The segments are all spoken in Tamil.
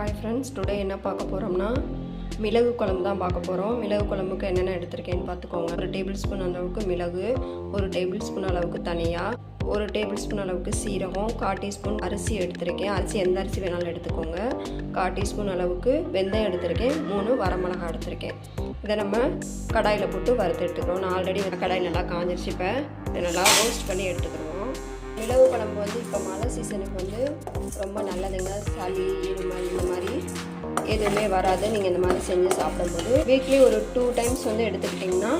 ஹாய் ஃப்ரெண்ட்ஸ் டுடே என்ன பார்க்க போகிறோம்னா மிளகு குழம்பு தான் பார்க்க போகிறோம் மிளகு குழம்புக்கு என்னென்ன எடுத்திருக்கேன்னு பார்த்துக்கோங்க. ஒரு டேபிள் ஸ்பூன் அளவுக்கு மிளகு ஒரு டேபிள் ஸ்பூன் அளவுக்கு தனியாக ஒரு டேபிள் ஸ்பூன் அளவுக்கு சீரகம் கால் டீஸ்பூன் அரிசி எடுத்திருக்கேன். அரிசி எந்த அரிசி வேணாலும் எடுத்துக்கோங்க. கால் டீஸ்பூன் அளவுக்கு வெந்தயம் எடுத்திருக்கேன். மூணு வரமிளகா எடுத்திருக்கேன். இதை நம்ம கடாயில் போட்டு வறுத்து எடுத்துக்கிறோம். நான் ஆல்ரெடி கடாய் நல்லா காஞ்சிருச்சு இப்போ. இதை நல்லா ரோஸ்ட் பண்ணி எடுத்துக்கிறோம். மிளகு குழம்பு வந்து இப்போ மழை சீசனுக்கு வந்து ரொம்ப நல்லதுங்க. சளி இருமல் இந்த மாதிரி எதுவுமே வராது. நீங்கள் இந்த மாதிரி செஞ்சு சாப்பிடும்போது வீக்லி ஒரு டூ டைம்ஸ் வந்து எடுத்துக்கிட்டிங்கன்னா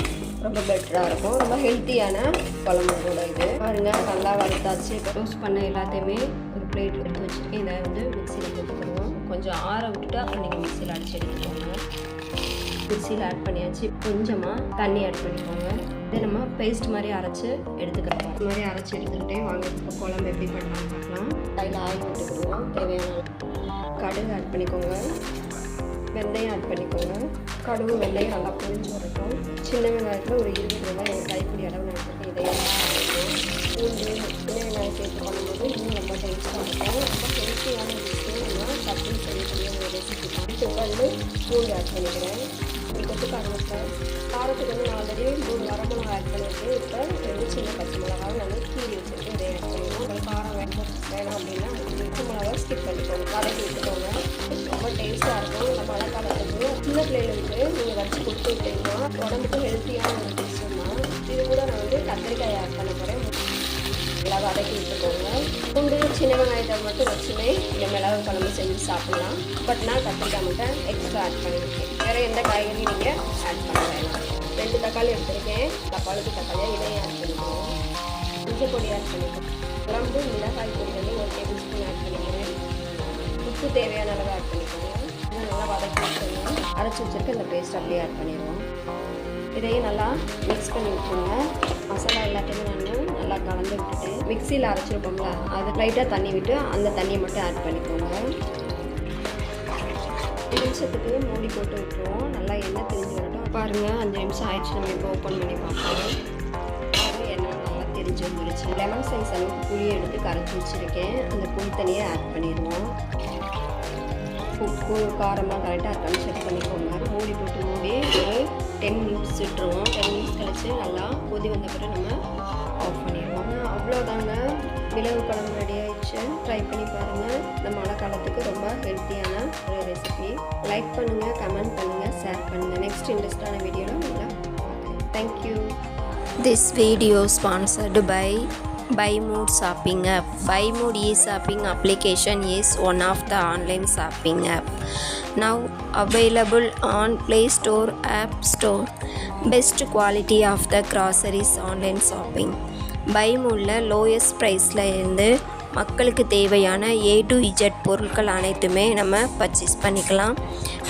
ரொம்ப பெட்டராக இருக்கும். ரொம்ப ஹெல்த்தியான குழம்பு கூட இது. பாருங்க நல்லா வறுத்தாச்சு. ரோஸ்ட் பண்ண எல்லாத்தையுமே ஒரு பிளேட் எடுத்து வச்சுருக்கேன். இதை வந்து மிக்சியில் போட்டுக்கிடுவோம் கொஞ்சம் ஆற விட்டுட்டு அப்புறம் நீங்கள் மிக்சியில் அடிச்சு எடுத்துக்கோங்க. மிக்சியில் ஆட் பண்ணியாச்சு. கொஞ்சமாக தண்ணி ஆட் பண்ணிக்கோங்க. இதை நம்ம பேஸ்ட் மாதிரி அரைச்சி எடுத்துக்கிறோம் இது மாதிரி அரைச்சி எடுத்துக்கிட்டே வாங்க. இப்போ குழம்பு எப்படி பண்ணலாம் பார்க்கலாம். அதில் ஆயில் போட்டுக்கிடுவோம். தேவையான கடுகு ஆட் பண்ணிக்கோங்க. வெந்தயம் ஆட் பண்ணிக்கோங்க. கடுகு வெந்தயம் நல்லா புரிஞ்சு வரட்டும். சின்ன வெங்காயத்தில் ஒரு இருபது வெங்காயம் கைப்பிடி அளவு நடத்திருக்கேன் இதையும் பூண்டு சின்ன வெங்காயம் சேர்த்து பண்ணும்போது இன்னும் ரொம்ப டேஸ்ட்டாக இருக்கும். ரொம்ப ஹெல்த்தியான விஷயம் நம்ம சட்னி செய்யக்கூடிய ஒரு ரெசிபி தான். வந்து பூண்டு ஆட் பண்ணிக்கிறேன். ஒரு கொத்து கருவேப்பிலை காரத்துக்கு வந்து நான் ஆல்ரெடி மூணு வரமிளகா ஆட் பண்ணியிருக்கேன் இப்போ ரெண்டு சின்ன பச்சை மிளகாவை நல்லா கீழி வச்சுட்டு இதை ஆட் பண்ணிடுவோம் உங்களுக்கு காரம் வேணும் வேணாம் அப்படின்னா பச்சை மிளகா ஸ்கிப் பண்ணிக்கோங்க கடைக்கு விட்டுக்கோங்க ரொம்ப டேஸ்ட்டாக இருக்கும் இந்த மழை காலத்துக்கு சின்ன பிள்ளைகளுக்கு நீங்கள் வச்சு கொடுத்து விட்டீங்கன்னா உடம்புக்கு ஹெல்த்தியான ஒரு தான் இது கூட நான் வந்து கத்திரிக்காய் ஆட் பண்ண போகிறேன் வதக்கி விட்டுக்கோங்க. பூண்டு சின்ன வெங்காயத்தை மட்டும் வச்சுமே இந்த மிளகு குழம்பு செஞ்சு சாப்பிட்லாம். பட் நான் கத்திரிக்காய் மட்டும் எக்ஸ்ட்ரா ஆட் பண்ணியிருக்கேன் வேறு எந்த காய்கறியும் நீங்கள் ஆட் பண்ண வேணாம். ரெண்டு தக்காளி எடுத்திருக்கேன். தக்காளிக்கு தக்காளியாக இதையும் ஆட் பண்ணிக்கிறோம் இஞ்சி பொடி ஆட் பண்ணிக்கிறேன் குழம்பு மிளகாய் பொடி வந்து ஒரு டேபிள் ஸ்பூன் ஆட் பண்ணிக்கிறேன். உப்பு தேவையான அளவு ஆட் பண்ணிக்கோங்க. நல்லா வதக்கி வச்சுருவோம் அரைச்சி வச்சுருக்க இந்த பேஸ்ட் அப்படியே ஆட் பண்ணிடுவோம். இதையும் நல்லா மிக்ஸ் பண்ணி விட்டுருங்க. மசாலா எல்லாத்தையுமே நான் நல்லா கலந்து விட்டுட்டு மிக்சியில் அரைச்சிருப்போம்ல அது லைட்டாக தண்ணி விட்டு அந்த தண்ணியை மட்டும் ஆட் பண்ணிக்கோங்க. அஞ்சு நிமிஷத்துக்கு மூடி போட்டு விட்டுருவோம். நல்லா எண்ணெய் தெரிஞ்சு வரட்டும். பாருங்கள் அஞ்சு நிமிஷம் ஆயிடுச்சு. நம்ம இப்போ ஓப்பன் பண்ணி பார்ப்போம். எண்ணெய் நல்லா தெரிஞ்சு வந்துருச்சு. லெமன் சைஸ் அளவுக்கு புளியை எடுத்து கரைச்சி வச்சுருக்கேன். அந்த புளி தண்ணியை ஆட் பண்ணிடுவோம். உப்பு காரமாக கரெக்டாக இருக்கான்னு செக் பண்ணிக்கோங்க. மூடி போட்டு மூடி டென் மினிட்ஸ் விட்டுருவோம். டென் மினிட்ஸ் கழித்து நல்லா கொதி வந்த பிறகு நம்ம ஆஃப் பண்ணிடுவோம் அவ்வளோதாங்க. மிளகு குழம்பு ரெடி ஆயிடுச்சு. ட்ரை பண்ணி பாருங்கள் இந்த மழை காலத்துக்கு ரொம்ப ஹெல்த்தியான ஒரு ரெசிபி லைக் பண்ணுங்கள் கமெண்ட் பண்ணுங்கள் ஷேர் பண்ணுங்கள் நெக்ஸ்ட் இன்ட்ரெஸ்டான வீடியோவில் உங்களை பார்க்குறேன். Thank you This video sponsored by by mood shopping app by mood e shopping application is one of the online shopping app now available on play store app store best quality of the groceries online shopping by மூடில் லோயஸ்ட் ப்ரைஸில் இருந்து மக்களுக்கு தேவையான ஏ டு இஜட் பொருட்கள் அனைத்துமே நம்ம பர்ச்சேஸ் பண்ணிக்கலாம்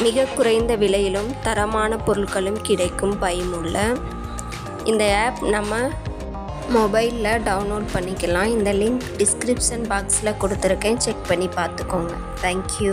மிக குறைந்த விலையிலும் தரமான பொருட்களும் கிடைக்கும் பயமுள்ள இந்த ஆப் நம்ம மொபைலில் டவுன்லோட் பண்ணிக்கலாம். இந்த லிங்க் டிஸ்கிரிப்ஷன் பாக்ஸில் கொடுத்துருக்கேன். செக் பண்ணி பார்த்துக்கோங்க. தேங்க்யூ